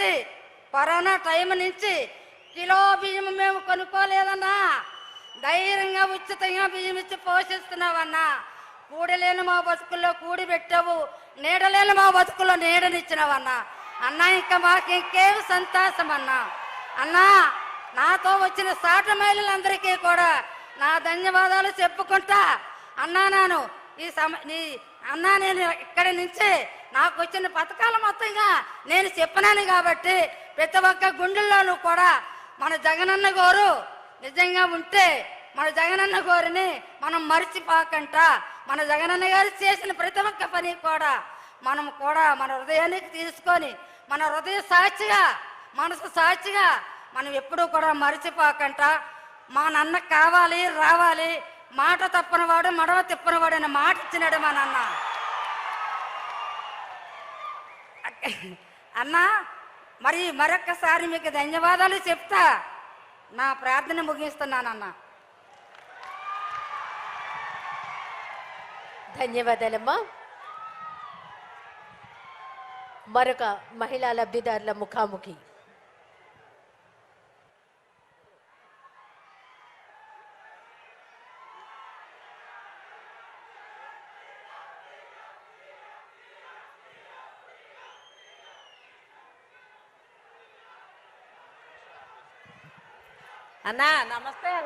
కాబట్టి corona time నుంచి kilo బియ్యం మేము కొనుక్కోలేదన్నా. ధైర్యంగా ఉచితంగా బియ్యం ఇచ్చి పోషిస్తున్నావన్నా. కూడలేని మా బతుకుల్లో కూడి పెట్టావు. నీడలేని మా బతుకుల్లో నీడనిచ్చినావన్నా. అన్నా ఇంకా మాకు ఇంకేం సంతోషం అన్నా అన్నా నాతో వచ్చిన సాటి మహిళలందరికీ కూడా నా ధన్యవాదాలు చెప్పుకుంటా. అన్నా నాను ఈ సమ నీ అన్నా నేను ఇక్కడి నుంచి నాకు వచ్చిన పథకాలు మొత్తంగా నేను చెప్పినాను కాబట్టి ప్రతి ఒక్క గుండెల్లోనూ కూడా మన జగనన్న గారు నిజంగా ఉంటే మన జగనన్న గారిని మనం మర్చిపోకంట. మన జగనన్న గారు చేసిన ప్రతి ఒక్క పని కూడా మనం కూడా మన హృదయానికి తీసుకొని మన హృదయ సాక్షిగా మనసు సాక్షిగా మనం ఎప్పుడూ కూడా మర్చిపోకంట. మా నాన్న కావాలి రావాలి మాట తప్పనవాడు మడవ తిప్పనవాడు అనే మాట ఇచ్చినాడు మా నాన్న. అన్నా మరి మరొక్కసారి మీకు ధన్యవాదాలు చెప్తా. నా ప్రార్థన ముగిస్తున్నానన్నా ధన్యవాదాలమ్మా. మరొక మహిళా లబ్ధిదారుల ముఖాముఖి. అన్నా నమస్తే